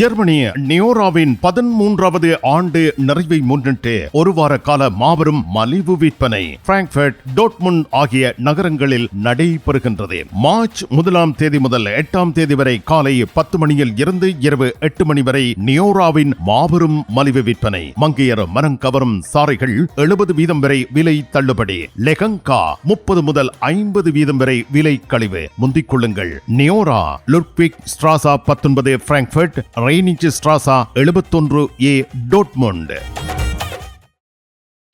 Germany நியோராவின் பதிமூன்றாவது ஆண்டு நிறைவை முன்னிட்டு ஒரு வார கால மாபெரும் மலிவு விற்பனை பிராங்க்ஃபர்ட் டோட்முன் ஆகிய நகரங்களில் நடைபெறுகின்றது. மார்ச் முதலாம் தேதி முதல் எட்டாம் தேதி வரை காலை பத்து மணியில் இருந்து இரவு எட்டு மணி வரை நியோராவின் மாபெரும் மலிவு விற்பனை. மங்கையர் மரம் கவரும் சாறைகள் எழுபது வீதம் வரை விலை தள்ளுபடி. லெகங்கா முப்பது முதல் ஐம்பது வீதம் வரை விலை கழிவு. முந்திக் கொள்ளுங்கள். நியோரா லுட்விக் ஸ்ட்ராசா பத்தொன்பது பிராங்க்ஃபர்ட் ரெய்னிச் ஸ்ட்ராசா எழுபத்தொன்று ஏ டோட்மொண்ட்.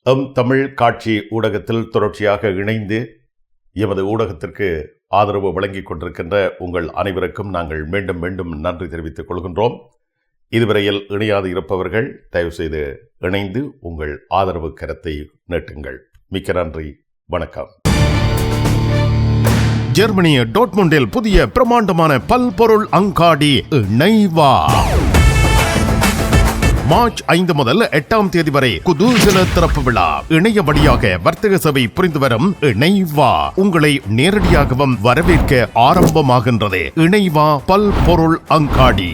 எம் தமிழ் காட்சி ஊடகத்தில் தொடர்ச்சியாக இணைந்து எமது ஊடகத்திற்கு ஆதரவு வழங்கிக் கொண்டிருக்கின்ற உங்கள் அனைவருக்கும் நாங்கள் மீண்டும் மீண்டும் நன்றி தெரிவித்துக் கொள்கின்றோம். இதுவரையில் இணையாது இருப்பவர்கள் தயவுசெய்து இணைந்து உங்கள் ஆதரவு கரத்தை நீட்டுங்கள். மிக்க நன்றி வணக்கம். ஜெர்மனிய டோட்முண்டில் புதிய பிரமாண்டமான பல்பொருள் அங்காடி இணைவா. மார்ச் ஐந்து முதல் எட்டாம் தேதி வரை குதூசல திறப்பு விழா. இணைய வழியாக வர்த்தக சபை புரிந்து வரும் இணைவா. உங்களை நேரடியாகவும் வரவேற்க ஆரம்பமாகின்றது. இணைவா பல்பொருள் அங்காடி.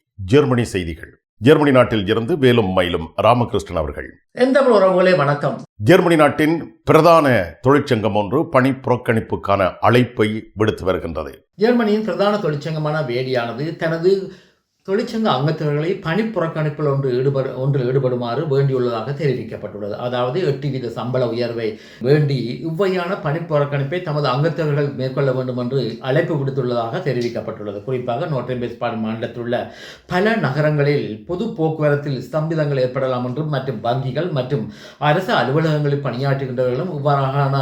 ஜெர்மனி செய்திகள். ஜெர்மனி நாட்டில் இருந்து வேலும் மயிலும் ராமகிருஷ்ணன் அவர்கள். எந்த உறவுகளே வணக்கம். ஜெர்மனி நாட்டின் பிரதான தொழிற்சங்கம் ஒன்று பணி புறக்கணிப்புக்கான அழைப்பை விடுத்து வருகின்றது. ஜெர்மனியின் பிரதான தொழிற்சங்கமான வேடியானது தனது தொழிற்சங்க அங்கத்தவர்களை பணிப்புறக்கணிப்பில் ஒன்று ஈடுபடு ஒன்று ஈடுபடுமாறு வேண்டியுள்ளதாக தெரிவிக்கப்பட்டுள்ளது. அதாவது எட்டு வீத சம்பள உயர்வை வேண்டி இவ்வையான பணிப்புறக்கணிப்பை தமது அங்கத்தவர்கள் மேற்கொள்ள வேண்டும் என்று அழைப்பு விடுத்துள்ளதாக தெரிவிக்கப்பட்டுள்ளது. குறிப்பாக நோட்டம்பேஸ்பாடு மாநிலத்தில் உள்ள பல நகரங்களில் பொது போக்குவரத்தில் ஸ்தம்பிதங்கள் ஏற்படலாம் என்றும் மற்றும் வங்கிகள் மற்றும் அரசு அலுவலகங்களில் பணியாற்றுகின்றவர்களும் இவ்வாறான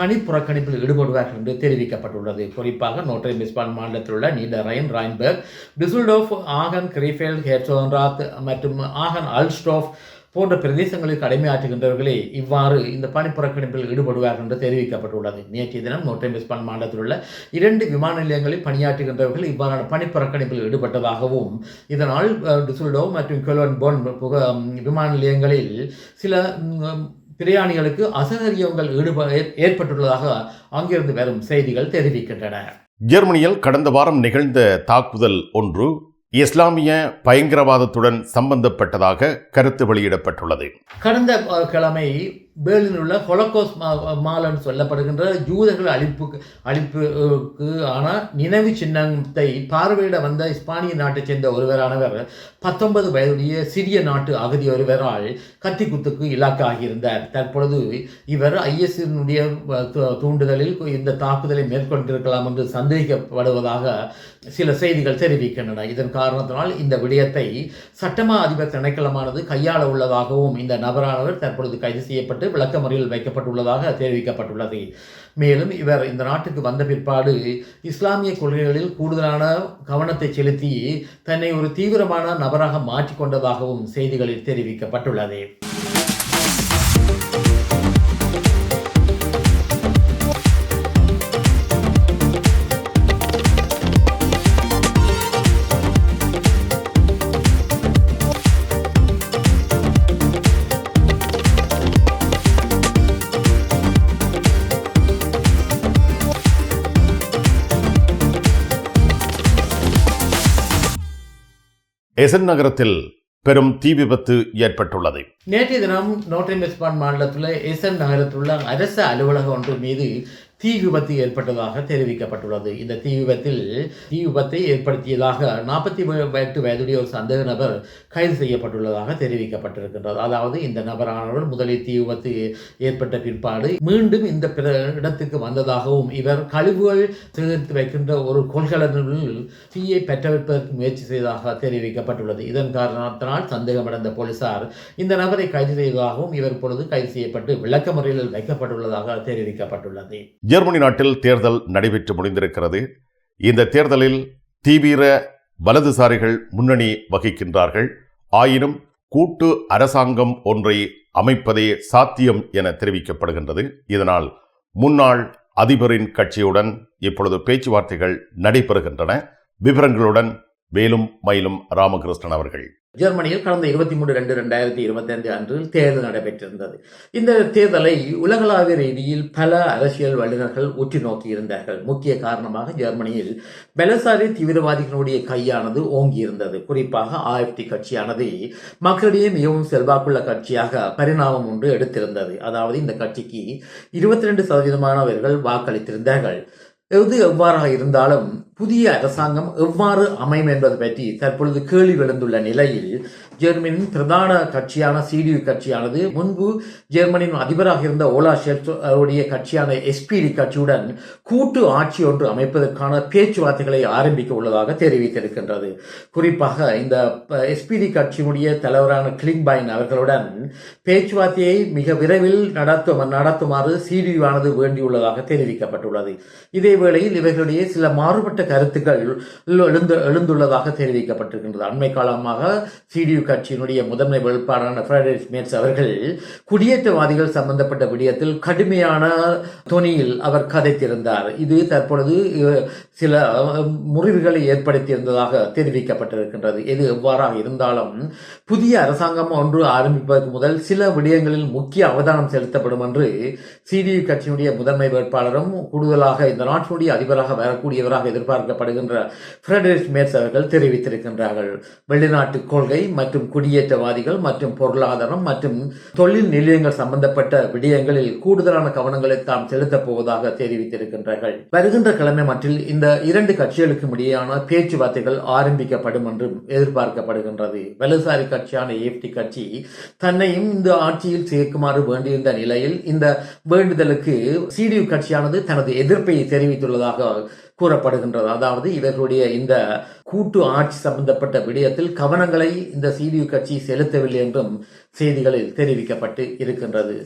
பணி புறக்கணிப்பில் ஈடுபடுவார்கள் என்று தெரிவிக்கப்பட்டுள்ளது. குறிப்பாக நோட்டம்பேஸ்பாடு மாநிலத்தில் உள்ள நீடரைன் ராயன்பர்க் ரைன்பர்க் டிசுல்டோஃப் ஆகன் கிரீஃபெல்ட் ஹேர்சோன்ராத் மற்றும் ஆகன் அல்ஸ்டோஃப் போன்ற பிரதேசங்களில் கடமையாற்றுகின்றவர்களே இவ்வாறு இந்த பணிப்புறக்கணிப்பில் ஈடுபடுவார்கள் என்று தெரிவிக்கப்பட்டுள்ளது. நேற்றைய தினம் நோட்டம்பெஸ்பான் மாநிலத்தில் உள்ள இரண்டு விமான நிலையங்களில் பணியாற்றுகின்றவர்கள் இவ்வாறான பணிப்புறக்கணிப்பில் ஈடுபட்டதாகவும் இதனால் டிசுல்டோ மற்றும் கொலோன் போன் புக விமான நிலையங்களில் சில பிரயாணிகளுக்கு அசகரியங்கள் ஈடுப ஏற்- ஏற்பட்டுள்ளதாக அங்கிருந்து வரும் செய்திகள் தெரிவிக்கின்றன. ஜெர்மனியில் கடந்த வாரம் நிகழ்ந்த தாக்குதல் ஒன்று இஸ்லாமிய பயங்கரவாதத்துடன் சம்பந்தப்பட்டதாக கருத்து வெளியிடப்பட்டுள்ளது. கடந்த கிழமை பேர்லினில் உள்ள ஹொலோகோஸ் மாலன் சொல்லப்படுகின்ற ஜூதர்கள் அழிப்புக்கு அழிப்புக்கு ஆன நினைவு சின்னத்தை பார்வையிட வந்த இஸ்பானிய நாட்டைச் சேர்ந்த ஒருவரானவர் பத்தொன்பது வயதுடைய சிறிய நாட்டு அகதி ஒருவரால் கத்திக்குத்துக்கு இலக்காகியிருந்தார். தற்பொழுது இவர் ஐஎஸ்இனுடைய தூண்டுதலில் இந்த தாக்குதலை மேற்கொண்டிருக்கலாம் என்று சந்தேகிக்கப்படுவதாக சில செய்திகள் தெரிவிக்கின்றன. இதன் காரணத்தினால் இந்த விடயத்தை சட்டமா அதிபர் திணைக்களமானது கையாள உள்ளதாகவும் இந்த நபரானவர் தற்பொழுது கைது செய்யப்பட்டு விளக்கமறியல் வைக்கப்பட்டுள்ளதாக தெரிவிக்கப்பட்டுள்ளது. மேலும் இவர் இந்த நாட்டுக்கு வந்த பிற்பாடு இஸ்லாமிய கொள்கைகளில் கூடுதலான கவனத்தை செலுத்தி தன்னை ஒரு தீவிரமான நபராக மாற்றிக்கொண்டதாகவும் செய்திகளில் தெரிவிக்கப்பட்டுள்ளது. எசன் நகரத்தில் பெரும் தீ விபத்து ஏற்பட்டுள்ளது. நேற்றைய தினம் நோட்ரிமெஸ்பான் மாநிலத்தில் எசன் நகரத்தில் உள்ள அரசு அலுவலகம் ஒன்று மீது தீ விபத்து ஏற்பட்டதாக தெரிவிக்கப்பட்டுள்ளது. இந்த தீ விபத்தில் தீ விபத்தை ஏற்படுத்தியதாக நாற்பத்தி எட்டு வயதுடைய ஒரு சந்தேக நபர் கைது செய்யப்பட்டுள்ளதாக தெரிவிக்கப்பட்டிருக்கின்றது. அதாவது இந்த நபரானவர் முதலில் தீ விபத்து ஏற்பட்ட பிற்பாடு மீண்டும் இந்த பிற இடத்துக்கு வந்ததாகவும் இவர் கழிவுகள் சேகரித்து வைக்கின்ற ஒரு கொள்கலனில் தீயை பெற்றவைப்பதற்கு முயற்சி செய்ததாக தெரிவிக்கப்பட்டுள்ளது. இதன் காரணத்தினால் சந்தேகமடைந்த போலீசார் இந்த நபரை கைது செய்ததாகவும் இவர் பொழுது கைது செய்யப்பட்டு விளக்க முறையில் வைக்கப்பட்டுள்ளதாக தெரிவிக்கப்பட்டுள்ளது. ஜெர்மனி நாட்டில் தேர்தல் நடைபெற்று முடிந்திருக்கிறது. இந்த தேர்தலில் தீவிர வலதுசாரிகள் முன்னணி வகிக்கின்றார்கள். ஆயினும் கூட்டு அரசாங்கம் ஒன்றை அமைப்பதே சாத்தியம் என தெரிவிக்கப்படுகின்றது. இதனால் முன்னாள் அதிபரின் கட்சியுடன் இப்பொழுது பேச்சுவார்த்தைகள் நடைபெறுகின்றன. விவரங்களுடன் வேலும் மயிலும் ராமகிருஷ்ணன் அவர்கள். ஜெர்மனியில் கடந்த இருபத்தி மூணு ரெண்டு ரெண்டாயிரத்தி இருபத்தைந்து அன்று தேர்தல் நடைபெற்றிருந்தது. இந்த தேர்தலை உலகளாவிய ரீதியில் பல அரசியல் வல்லுநர்கள் உற்று நோக்கியிருந்தார்கள். முக்கிய காரணமாக ஜெர்மனியில் பெலசாரி தீவிரவாதிகளுடைய கையானது ஓங்கியிருந்தது. குறிப்பாக ஆஎஃப்டி கட்சியானது மக்களிடையே மிகவும் செல்வாக்குள்ள கட்சியாக பரிணாமம் ஒன்று எடுத்திருந்தது. அதாவது இந்த கட்சிக்கு இருபத்தி ரெண்டு சதவீதமானவர்கள் வாக்களித்திருந்தார்கள். எது எவ்வாறாக இருந்தாலும் புதிய அரசாங்கம் எவ்வாறு அமையும் என்பது பற்றி தற்பொழுது கேள்வி விழுந்துள்ள நிலையில் ஜெர்மனியின் பிரதான கட்சியான சிடியு கட்சியானது முன்பு ஜெர்மனியின் அதிபராக இருந்த ஓலா ஷெல்ட் கட்சியான எஸ்பிடி கட்சியுடன் கூட்டு ஆட்சி ஒன்று அமைப்பதற்கான பேச்சுவார்த்தைகளை ஆரம்பிக்க உள்ளதாக தெரிவித்திருக்கின்றது. குறிப்பாக இந்த எஸ்பிடி கட்சியினுடைய தலைவரான கிளிங்பைன் அவர்களுடன் பேச்சுவார்த்தையை மிக விரைவில் நடத்தும் நடத்துமாறு சிடியுவானது வேண்டியுள்ளதாக தெரிவிக்கப்பட்டுள்ளது. இதே வேளையில் இவர்களுடைய சில மாறுபட்ட கருத்துக்கள் எழுந்து எழுந்துள்ளதாக தெரிவிக்கப்பட்டிருக்கின்றது. அண்மை காலமாக சிடியு கட்சியினுடைய முதன்மை வேட்பாளரான ஃபிரடரிக் மேட்ஸ் அவர்கள் குடியேற்றவாதிகள் சம்பந்தப்பட்ட விடயத்தில் கடுமையான தொனியில் அவர் கதைத்திருந்தார். இது தற்பொழுது சில முறிவுகளை ஏற்படுத்தியிருந்ததாக தெரிவிக்கப்பட்டிருக்கின்றது. எது எவ்வாறாக இருந்தாலும் புதிய அரசாங்கம் ஒன்று ஆரம்பிப்பதற்கு முதல் சில விடயங்களில் முக்கிய அவதானம் செலுத்தப்படும் என்று சிடியு கட்சியினுடைய முதன்மை வேட்பாளரும் கூடுதலாக இந்த நாட்டினுடைய அதிபராக வரக்கூடியவராக எதிர்பார்க்கப்படுகின்ற ஃபிரடரிக் மேர்ஸ் அவர்கள் தெரிவித்திருக்கின்றார்கள். வெளிநாட்டு கொள்கை மற்றும் குடியேற்றவாதிகள் மற்றும் பொருளாதாரம் மற்றும் தொழில் நிலையங்கள் சம்பந்தப்பட்ட விடயங்களில் கூடுதலான கவனங்களை தாம் செலுத்தப் போவதாக தெரிவித்திருக்கின்றார்கள். வருகின்ற கிழமை மற்றில் இந்த இரண்டு கட்சிகளுக்கும் இடையேயான பேச்சுவார்த்தைகள் ஆரம்பிக்கப்படும் என்றும் எதிர்பார்க்கப்படுகின்றது. வலதுசாரி கட்சியான ஏப்டி கட்சி தன்னையும் இந்த ஆட்சியில் சேர்க்குமாறு வேண்டியிருந்த நிலையில் இந்த வேண்டுதலுக்கு சிடியு கட்சியானது தனது எதிர்ப்பை தெரிவித்துள்ளதாக கூறப்படுகின்றது. அதாவது இவர்களுடைய இந்த கூட்டு ஆட்சி சம்பந்தப்பட்ட விடயத்தில் கவனங்களை இந்த சிடியு கட்சி செலுத்தவில்லை என்றும் செய்திகளில் தெரிவிக்கப்பட்டு இருக்கின்றது.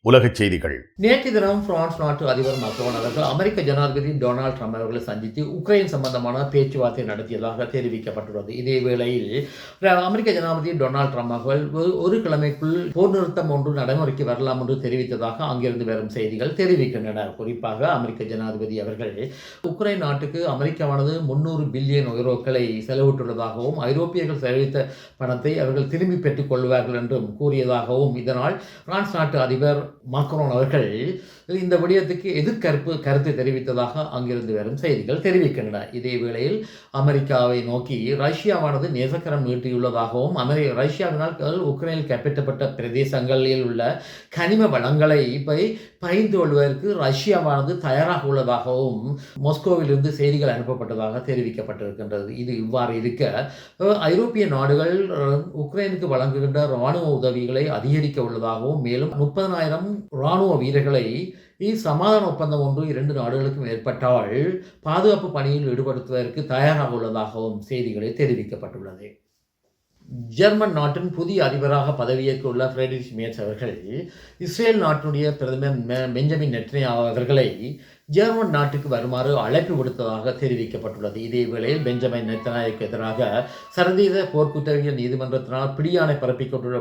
உலகச் செய்திகள். நேற்று தினம் பிரான்ஸ் நாட்டு அதிபர் மக்ரோன் அவர்கள் அமெரிக்க ஜனாதிபதி டொனால்ட் ட்ரம்ப் அவர்களை சந்தித்து உக்ரைன் சம்பந்தமான பேச்சுவார்த்தை நடத்தியதாக தெரிவிக்கப்பட்டுள்ளது. இதே வேளையில் அமெரிக்க ஜனாதிபதி டொனால்ட் ட்ரம்ப் அவர்கள் ஒரு- ஒரு கிழமைக்குள் போர் நிறுத்தம் ஒன்று நடைமுறைக்கு வரலாம் என்று தெரிவித்ததாக அங்கிருந்து வரும் செய்திகள் தெரிவிக்கின்றன. குறிப்பாக அமெரிக்க ஜனாதிபதி அவர்கள் உக்ரைன் நாட்டுக்கு அமெரிக்காவானது முன்னூறு பில்லியன் யூரோக்களை செலவிட்டுள்ளதாகவும் ஐரோப்பியர்கள் செலவித்த பணத்தை அவர்கள் திரும்பி பெற்றுக் கொள்வார்கள் என்றும் கூறியதாகவும் இதனால் பிரான்ஸ் நாட்டு அதிபர் மாக்ரோன் அவர்கள். இந்த விடயத்துக்கு எதிர்கற்பு கருத்து தெரிவித்ததாக அங்கிருந்து வரும் செய்திகள் தெரிவிக்கின்றன. இதே வேளையில் அமெரிக்காவை நோக்கி ரஷ்யாவானது நேசக்கரம் நீட்டியுள்ளதாகவும் அமெரி ரஷ்யாவினால் உக்ரைனில் கைப்பற்றப்பட்ட பிரதேசங்களில் உள்ள கனிம வளங்களை போய் பகிர்ந்து கொள்வதற்கு ரஷ்யாவானது தயாராக உள்ளதாகவும் மொஸ்கோவிலிருந்து செய்திகள் அனுப்பப்பட்டதாக தெரிவிக்கப்பட்டிருக்கின்றது. இது இவ்வாறு இருக்க ஐரோப்பிய நாடுகள் உக்ரைனுக்கு வழங்குகின்ற இராணுவ உதவிகளை அதிகரிக்க உள்ளதாகவும் மேலும் முப்பதனாயிரம் இராணுவ வீரர்களை சமாதான ஒப்பந்தம் ஒன்று இரண்டு நாடுகளுக்கும் ஏற்பட்டால் பாதுகாப்பு பணியில் ஈடுபடுத்துவதற்கு தயாராக உள்ளதாகவும் செய்திகளில் தெரிவிக்கப்பட்டுள்ளது. ஜெர்மன் நாட்டின் புதிய அதிபராக பதவியேற்றுள்ள உள்ள மேட்ஸ் அவர்கள் இஸ்ரேல் நாட்டினுடைய பிரதமர் பெஞ்சமின் நெட்னியாஹு அவர்களை ஜெர்மன் நாட்டுக்கு வருமாறு அழைப்பு விடுத்ததாக தெரிவிக்கப்பட்டுள்ளது. இதே வேளையில் பெஞ்சமின் நெத்தனாய்க்கு எதிராக சர்வதேச போர்க்குற்றவியல் நீதிமன்றத்தினால் பிடியாணை பிறப்பிக்கப்பட்டுள்ள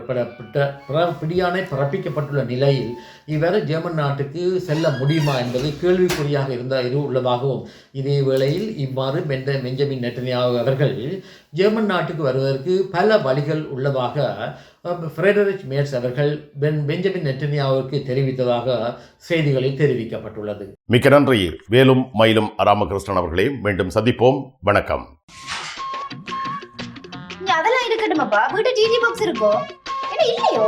பிடியாணை பிறப்பிக்கப்பட்டுள்ள நிலையில் இவர் ஜெர்மன் நாட்டுக்கு செல்ல முடியுமா என்பது கேள்விக்குறியாக இருந்த இது உள்ளதாகவும் இதே வேளையில் இவ்வாறு பெந்த பெஞ்சமின் நெட்டனியாகு அவர்கள் ஜெர்மன் நாட்டுக்கு வருவதற்கு பல வழிகள் உள்ளதாக அஹ், ஃப்ரெடரிக் மேட்ஸ் அவர்கள் பென் பெஞ்சமின் நெட்டனியாவுக்கு தெரிவித்ததாக செய்திகளில் தெரிவிக்கப்பட்டுள்ளது. மிக்க நன்றி. வேலும் மயிலும் ராமகிருஷ்ணன் அவர்களே மீண்டும் சந்திப்போம். வணக்கம். அதெல்லாம் இருக்கட்டுமாப்பா. வீட்டு டிடி பாக்ஸ் இருக்கோ? என்ன இல்லையோ?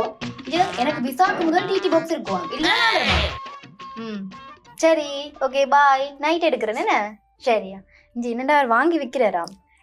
எனக்கு விசாக்கு முதல் டிடி பாக்ஸ் இருக்கும் ம். சரி ஓகே பாய் நைட் எடுக்கிறேன் என்ன? சரியா. இங்க என்னடா அவர் வாங்கி விக்கிறாராம்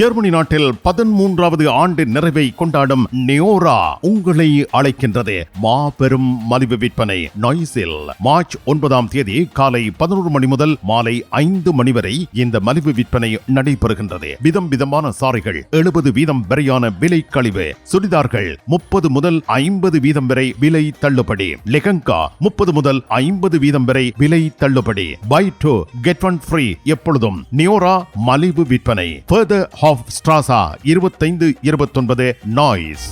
ஜெர்மனி நாட்டில் பதிமூன்றாவது ஆண்டு நிறைவை கொண்டாடும் நியோரா உங்களை அழைக்கின்றது. மாபெரும் மலிவு விற்பனை நாய்ஸில் மார்ச் ஒன்பதாம் தேதி காலை பதினோரு மணி முதல் மாலை ஐந்து மணி வரை இந்த மலிவு விற்பனை நடைபெறுகின்றது. விதம் விதமான சாரிகள் எழுபது வீதம் வரையான விலை கழிவு சுடிதார்கள் முப்பது முதல் ஐம்பது வீதம் வரை விலை தள்ளுபடி லெகங்கா முப்பது முதல் ஐம்பது வீதம் வரை விலை தள்ளுபடி. Buy two get one free எப்பொழுதும் நியோரா மலிவு விற்பனை. ஃபர்தர் ஆஃப் ஸ்ட்ராசா இருபத்தைந்து இருபத்தொன்பது நாய்ஸ்.